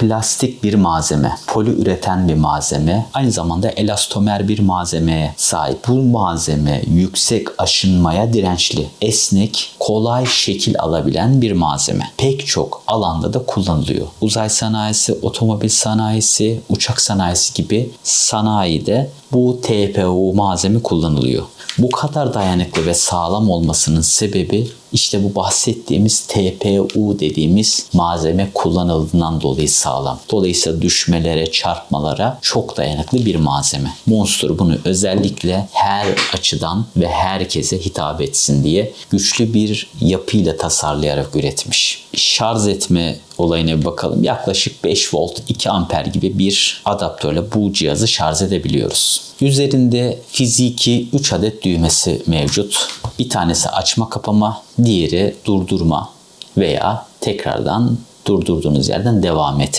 plastik bir malzeme, poli üreten bir malzeme, aynı zamanda elastomer bir malzemeye sahip. Bu malzeme yüksek aşınmaya dirençli, esnek, kolay şekil alabilen bir malzeme. Pek çok alanda da kullanılıyor. Uzay sanayisi, otomobil sanayisi, uçak sanayisi gibi sanayide bu TPU malzeme kullanılıyor. Bu kadar dayanıklı ve sağlam olmasının sebebi işte bu bahsettiğimiz TPU dediğimiz malzeme kullanıldığından dolayı sağlam. Dolayısıyla düşmelere, çarpmalara çok dayanıklı bir malzeme. Monster bunu özellikle her açıdan ve herkese hitap etsin diye güçlü bir yapıyla tasarlayarak üretmiş. Şarj etme olayına bir bakalım. Yaklaşık 5 volt 2 amper gibi bir adaptörle bu cihazı şarj edebiliyoruz. Üzerinde fiziki 3 adet düğmesi mevcut. Bir tanesi açma kapama, diğeri durdurma veya tekrardan durdurduğunuz yerden devam etme.